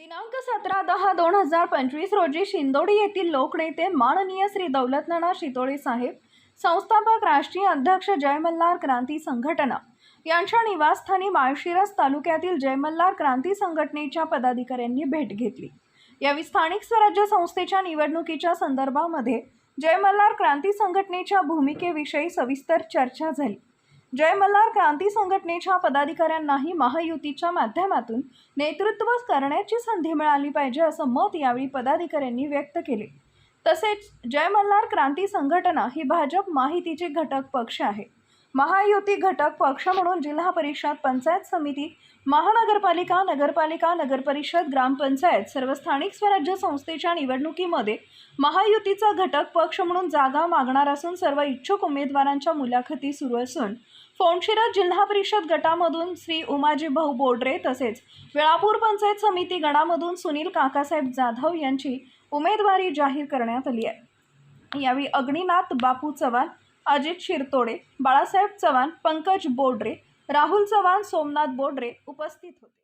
दिनांक सतरा दहा दोन हजार पंचवीस रोजी शिंदोडी येथील लोकनेते माननीय श्री दौलतनाना शितोळे साहेब संस्थापक राष्ट्रीय अध्यक्ष जयमल्हार क्रांती संघटना यांच्या निवासस्थानी माळशिरस तालुक्यातील जयमल्हार क्रांती संघटनेच्या पदाधिकाऱ्यांनी भेट घेतली. यावेळी स्थानिक स्वराज्य संस्थेच्या निवडणुकीच्या संदर्भामध्ये जयमल्हार क्रांती संघटनेच्या भूमिकेविषयी सविस्तर चर्चा झाली. जय मल्हार क्रांती संघटनेच्या पदाधिकाऱ्यांनाही महायुतीच्या माध्यमातून नेतृत्व करण्याची संधी मिळाली पाहिजे असं मत यावेळी पदाधिकाऱ्यांनी व्यक्त केले. तसेच जय मल्हार क्रांती संघटना ही भाजप माहितीचे घटक पक्ष आहे. महायुती घटक पक्ष म्हणून जिल्हा परिषद पंचायत समिती महानगरपालिका नगरपालिका नगरपरिषद ग्रामपंचायत सर्व स्थानिक स्वराज्य संस्थेच्या निवडणुकीमध्ये महायुतीचा घटक पक्ष म्हणून जागा मागणार असून सर्व इच्छुक उमेदवारांच्या मुलाखती सुरू असून फोंडशिरा जिल्हा परिषद गटामधून श्री उमाजी भाऊ बोडरे तसेच वेळापूर पंचायत समिती गणामधून सुनील काकासाहेब जाधव यांची उमेदवारी जाहीर करण्यात आली आहे. यावेळी अग्निनाथ बापू चव्हाण अजित शिरतोडे बाळासाहेब चव्हाण पंकज बोडरे राहुल चव्हाण सोमनाथ बोडरे उपस्थित होते.